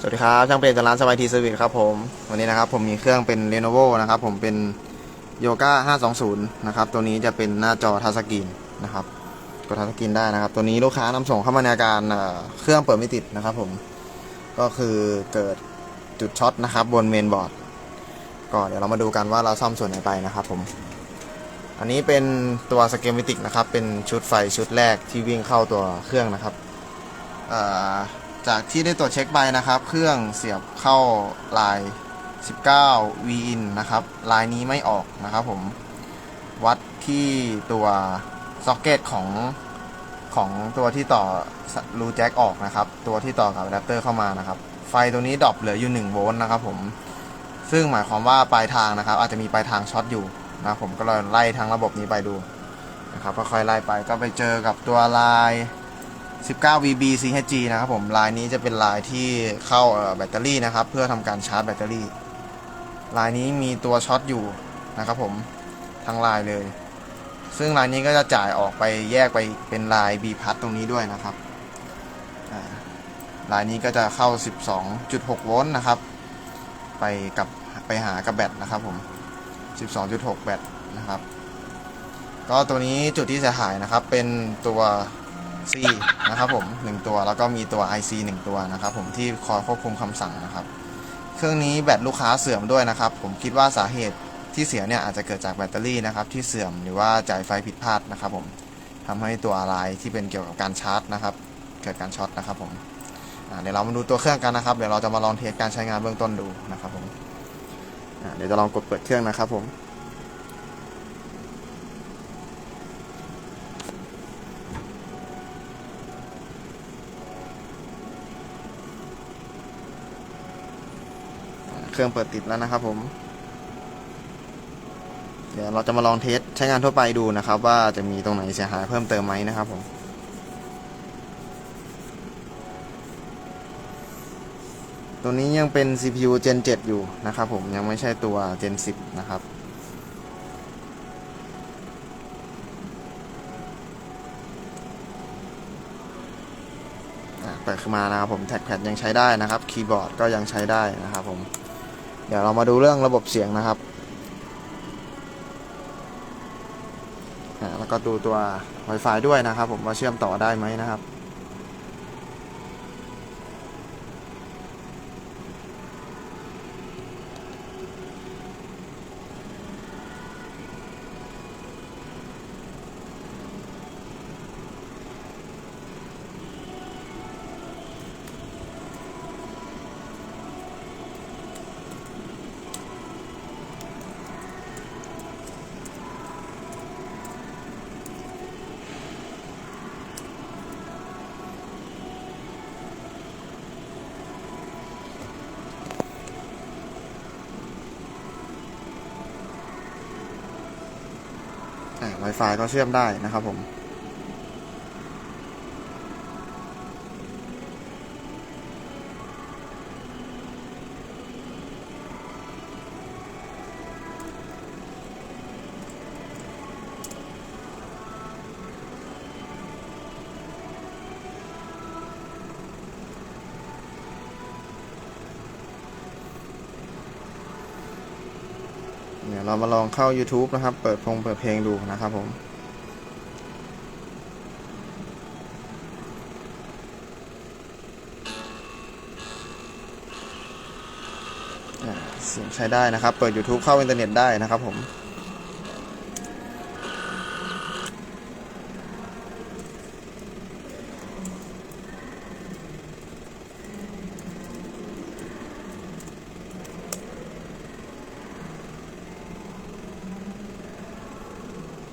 สวัสดีครับ ช่างเป็นจากร้านสบายทีเซอร์วิสครับผม วันนี้นะครับผมมีเครื่องเป็น Lenovo นะครับ ผมเป็นโยก้า520 นะครับ ตัวนี้จะเป็นหน้าจอทัชสกรีนนะครับกดทัชสกรีนได้นะครับ ตัวนี้ลูกค้านำส่งเข้ามาในอาการเครื่องเปิดไม่ติดนะครับผม ก็คือเกิดจุดช็อตนะครับบนเมนบอร์ดก็เดี๋ยวเรามาดูกันว่าเราซ่อมส่วนไหนไปนะครับผม อันนี้เป็นตัวสเกมมิติกนะครับ เป็นชุดไฟชุดแรกที่วิ่งเข้าตัวเครื่องนะครับอ่อ จากที่ได้ตรวจเช็คไปนะครับ เครื่องเสียบเข้าลาย 19 V in นะครับ ลายนี้ไม่ออกนะครับผม วัดที่ตัวซ็อกเก็ตของของตัวที่ต่อรูแจ็คออกนะครับ ตัวที่ต่อกับอะแดปเตอร์เข้ามานะครับ ไฟตัวนี้ดรอปเหลืออยู่1โวลต์นะครับผม ซึ่งหมายความว่าปลายทางนะครับ อาจจะมีปลายทางช็อตอยู่นะครับผมก็เลยไล่ทั้งระบบนี้ไปดูนะครับก็ค่อยไล่ไปก็ไปเจอกับตัวลาย 19 VB CHG นะครับผมลายนี้จะเป็นลายที่เข้าแบตเตอรี่นะครับ เพื่อทำการชาร์จแบตเตอรี่ ลายนี้มีตัวช็อตอยู่นะครับผมทั้งลายเลย ซึ่งลายนี้ก็จะจ่ายออกไปแยกไปเป็นลาย B พัทตรงนี้ด้วยนะครับลายนี้ก็จะเข้า 12.6 โวลต์นะครับ ไปกับไปหากับแบตนะครับผม 12.6 แบตนะครับ ก็ตัวนี้จุดที่เสียหายนะครับเป็นตัว C นะครับผม1ตัวแล้วก็มีตัว IC 1 ตัวนะครับผมที่คอยควบคุมคำสั่งนะครับ เครื่องนี้แบตลูกค้าเสื่อมด้วยนะครับ ผมคิดว่าสาเหตุที่เสียเนี่ยอาจจะเกิดจากแบตเตอรี่นะครับที่เสื่อมหรือว่าจ่ายไฟผิดพลาดนะครับ ผมทำให้ตัวอะไรที่เป็นเกี่ยวกับการชาร์จนะครับ เกิดการช็อตนะครับผมเดี๋ยวเรามาดูตัวเครื่องกันนะครับ เดี๋ยวเราจะมาลองเทสการใช้งานเบื้องต้นดูนะครับผมเดี๋ยวจะลองกดเปิดเครื่องนะครับผม เครื่องเปิดติดแล้วนะครับผม เดี๋ยวเราจะมาลองเทสใช้งานทั่วไปดูนะครับ ว่าจะมีตรงไหนเสียหายเพิ่มเติมไหมนะครับผมตัวนี้ยังเป็น CPU Gen 7 อยู่นะครับผมยังไม่ใช่ตัว Gen 10 นะครับอะเปิดขึ้นมานะครับผมแท็กแพดยังใช้ได้นะครับ คีย์บอร์ดก็ยังใช้ได้นะครับผม เดี๋ยวเรามาดูเรื่องระบบเสียงนะครับแล้วก็ดูตัว Wi-Fi ด้วยนะครับ ผมว่าเชื่อมต่อได้ไหมนะครับ Wi-Fi ก็เชื่อมได้นะครับผม เดี๋ยวเรามาลองเข้า YouTube นะครับ เปิดพงเปิดเพลงดูนะครับผมเสียงใช้ได้นะครับ เปิด YouTube เข้าอินเทอร์เน็ตได้นะครับผม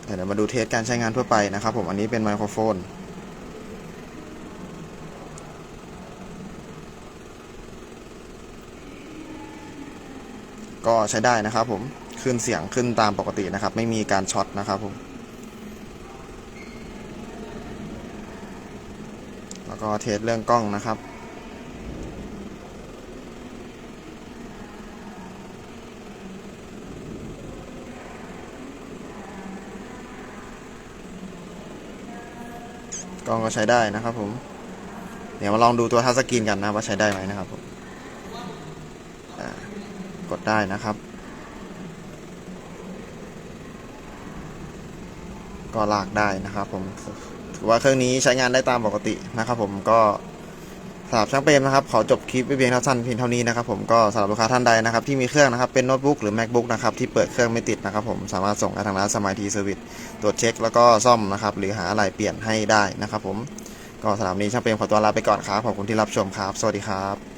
เดี๋ยวมาดูเทสการใช้งานทั่วไปนะครับผมอันนี้เป็นไมโครโฟนก็ใช้ได้นะครับผมขึ้นเสียงขึ้นตามปกตินะครับ ไม่มีการช็อตนะครับผมแล้วก็เทสเรื่องกล้องนะครับ กล้องก็ใช้ได้นะครับผม เดี๋ยวมาลองดูตัวทัชสกรีนกันนะว่าใช้ได้ไหมนะครับผมกดได้นะครับ ก็ลากได้นะครับผมถือว่าเครื่องนี้ใช้งานได้ตามปกตินะครับผมก็ สำหรับช่างเปรมนะครับขอจบคลิปไว้เพียงเท่าสั้นเพียงเท่านี้นะครับผมก็สำหรับลูกค้าท่านใดนะครับที่มีเครื่องนะครับเป็นโน้ตบุ๊กหรือ macbook นะครับที่เปิดเครื่องไม่ติดนะครับผมสามารถส่งให้ทางร้านสมายทีเซอร์วิสตรวจเช็คแล้วก็ซ่อมนะครับหรือหาอะไรเปลี่ยนให้ได้นะครับผมก็สำหรับนี้ช่างเปรมขอตัวลาไปก่อนครับขอบคุณที่รับชมครับ สวัสดีครับ